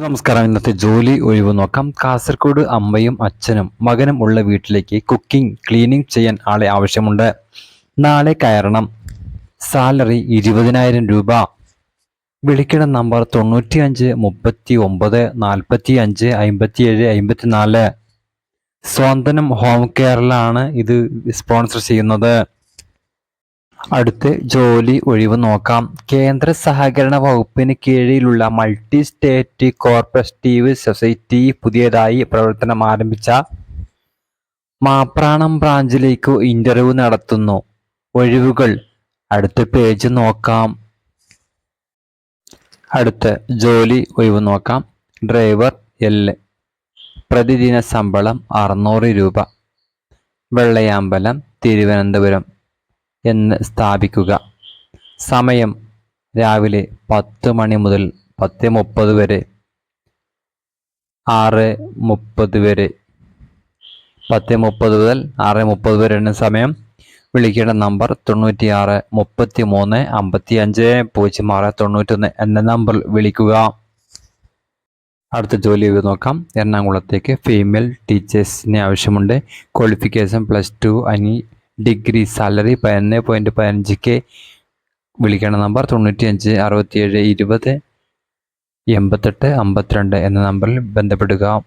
നമസ്കാരം. ഇന്നത്തെ ജോലി ഒഴിവ് നോക്കാം. കാസർഗോഡ് അമ്മയും അച്ഛനും മകനും ഉള്ള വീട്ടിലേക്ക് കുക്കിംഗ് ക്ലീനിങ് ചെയ്യാൻ ആളെ ആവശ്യമുണ്ട്. നാളെ കയറണം. സാലറി ഇരുപതിനായിരം രൂപ. വിളിക്കണം നമ്പർ തൊണ്ണൂറ്റി അഞ്ച് മുപ്പത്തി ഒമ്പത് നാൽപ്പത്തി അഞ്ച് അമ്പത്തി ഏഴ് അമ്പത്തി നാല് സ്വാന്തനം ഹോം കെയറിലാണ് ഇത് സ്പോൺസർ ചെയ്യുന്നത്. അടുത്ത് ജോലി ഒഴിവ് നോക്കാം. കേന്ദ്ര സഹകരണ വകുപ്പിന് കീഴിലുള്ള മൾട്ടി സ്റ്റേറ്റ് കോർപ്പറേറ്റീവ് സൊസൈറ്റി പുതിയതായി പ്രവർത്തനം ആരംഭിച്ച മാപ്രാണം ബ്രാഞ്ചിലേക്ക് ഇന്റർവ്യൂ നടത്തുന്നു. ഒഴിവുകൾ. അടുത്ത പേജ് നോക്കാം. അടുത്ത് ജോലി ഒഴിവ് നോക്കാം. Driver L. പ്രതിദിന ശമ്പളം അറുന്നൂറ് രൂപ. വെള്ളയാമ്പലം തിരുവനന്തപുരം. എന്ന് സ്ഥാപിക്കുക. സമയം രാവിലെ പത്ത് മണി മുതൽ പത്ത് മുപ്പത് വരെ. ആറ് മുപ്പത് വരെ. പത്ത് മുപ്പത് മുതൽ ആറ് മുപ്പത് എന്ന സമയം. വിളിക്കേണ്ട നമ്പർ തൊണ്ണൂറ്റി ആറ് മുപ്പത്തി മൂന്ന് അമ്പത്തി അഞ്ച് പൂജ്യം ആറ് തൊണ്ണൂറ്റൊന്ന് എന്ന നമ്പറിൽ വിളിക്കുക. അടുത്ത ജോലി ചെയ്ത് നോക്കാം. എറണാകുളത്തേക്ക് ഫീമെയിൽ ടീച്ചേഴ്സിന് ആവശ്യമുണ്ട്. ക്വാളിഫിക്കേഷൻ പ്ലസ് ടു അനി ഡിഗ്രി സാലറി പതിനൊന്ന് പോയിന്റ് പതിനഞ്ച് കെ വിളിക്കേണ്ട നമ്പർ തൊണ്ണൂറ്റി അഞ്ച് അറുപത്തിയേഴ് ഇരുപത് എൺപത്തെട്ട് അമ്പത്തിരണ്ട് എന്ന നമ്പറിൽ ബന്ധപ്പെടുക.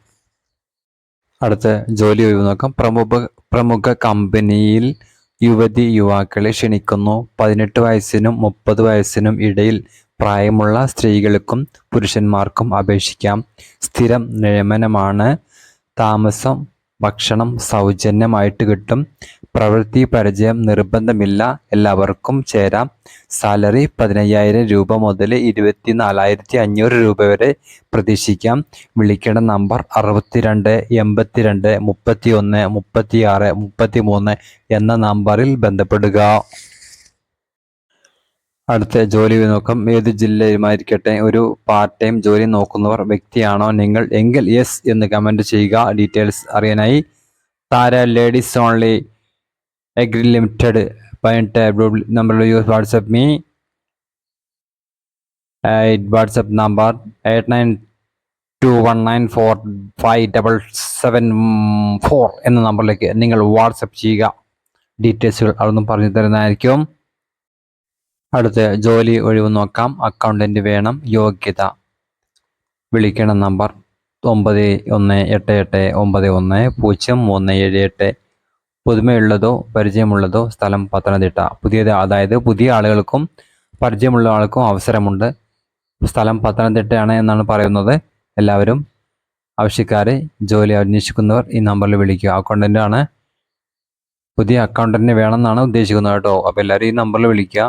അടുത്ത ജോലി ഒഴിവ് നോക്കാം. പ്രമുഖ പ്രമുഖ കമ്പനിയിൽ യുവതി യുവാക്കളെ ക്ഷണിക്കുന്നു. പതിനെട്ട് വയസ്സിനും മുപ്പത് വയസ്സിനും ഇടയിൽ പ്രായമുള്ള സ്ത്രീകൾക്കും പുരുഷന്മാർക്കും അപേക്ഷിക്കാം. സ്ഥിരം നിയമനമാണ്. താമസം ഭക്ഷണം സൗജന്യമായിട്ട് കിട്ടും. പ്രവൃത്തി പരിചയം നിർബന്ധമില്ല. എല്ലാവർക്കും ചേരാം. സാലറി പതിനയ്യായിരം രൂപ മുതൽ ഇരുപത്തി നാലായിരത്തി അഞ്ഞൂറ് രൂപ വരെ പ്രതീക്ഷിക്കാം. വിളിക്കേണ്ട നമ്പർ അറുപത്തിരണ്ട് എൺപത്തിരണ്ട് മുപ്പത്തി ഒന്ന് മുപ്പത്തി ആറ് മുപ്പത്തി മൂന്ന് എന്ന നമ്പറിൽ ബന്ധപ്പെടുക. അടുത്ത ജോലി നോക്കാം. ഏത് ജില്ലയുമായിരിക്കട്ടെ ഒരു പാർട്ട് ടൈം ജോലി നോക്കുന്നവർ വ്യക്തിയാണോ നിങ്ങൾ? എങ്കിൽ യെസ് എന്ന് കമന്റ് ചെയ്യുക. ഡീറ്റെയിൽസ് അറിയാനായി. Tara ladies only agri limited പതിനെട്ട് നമ്പറിൽ use WhatsApp me WhatsApp number eight nine two one nine four five double seven four എന്ന നമ്പറിലേക്ക് നിങ്ങൾ വാട്സപ്പ് ചെയ്യുക. ഡീറ്റെയിൽസുകൾ അതൊന്നും പറഞ്ഞു തരുന്നതായിരിക്കും. അടുത്ത ജോലി ഒഴിവ് നോക്കാം. അക്കൗണ്ടന്റ് വേണം. യോഗ്യത. വിളിക്കണ നമ്പർ ഒമ്പത് ഒന്ന് എട്ട് എട്ട് ഒമ്പത് ഒന്ന് പൂജ്യം മൂന്ന് ഏഴ് എട്ട് പുതുമയുള്ളതോ പരിചയമുള്ളതോ സ്ഥലം പത്തനംതിട്ട. പുതിയത് അതായത് പുതിയ ആളുകൾക്കും പരിചയമുള്ള ആൾക്കും അവസരമുണ്ട്. സ്ഥലം പത്തനംതിട്ടയാണ് എന്നാണ് പറയുന്നത്. എല്ലാവരും ആവശ്യക്കാർ ജോലി അന്വേഷിക്കുന്നവർ ഈ നമ്പറിൽ വിളിക്കുക. അക്കൗണ്ടന്റാണ് പുതിയ അക്കൗണ്ടന്റിനെ വേണമെന്നാണ് ഉദ്ദേശിക്കുന്നത് കേട്ടോ. അപ്പോൾ എല്ലാവരും ഈ നമ്പറിൽ വിളിക്കുക.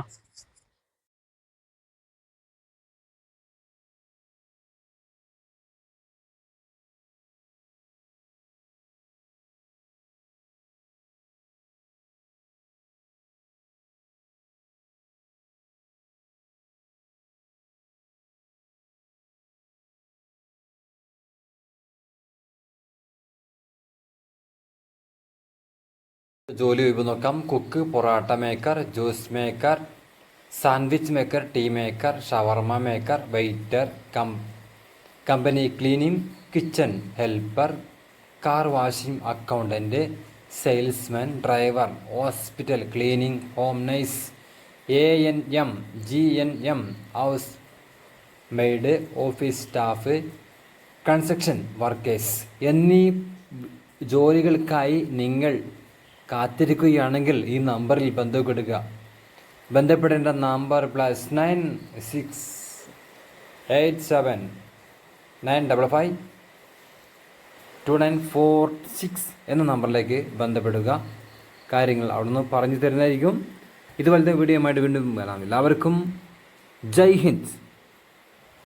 ജോലി ഒഴിവ് നോക്കാം. Cook parotta maker juice maker sandwich maker tea maker shawarma maker waiter cum company cleaning kitchen helper car washing accountant salesman driver hospital cleaning home nurse A N M G N M house maid office staff construction workers. എന്നീ ജോലികൾക്കായി നിങ്ങൾ കാത്തിരിക്കുകയാണെങ്കിൽ ഈ നമ്പറിൽ ബന്ധപ്പെടുക. ബന്ധപ്പെടേണ്ട number plus nine six eight seven nine double five two nine four six എന്ന നമ്പറിലേക്ക് ബന്ധപ്പെടുക. കാര്യങ്ങൾ അവിടുന്ന് പറഞ്ഞു തരുന്നതായിരിക്കും. ഇതുപോലത്തെ വീഡിയോ ആയിട്ട് വീണ്ടും വരാം. എല്ലാവർക്കും ജയ് ഹിന്ദ്.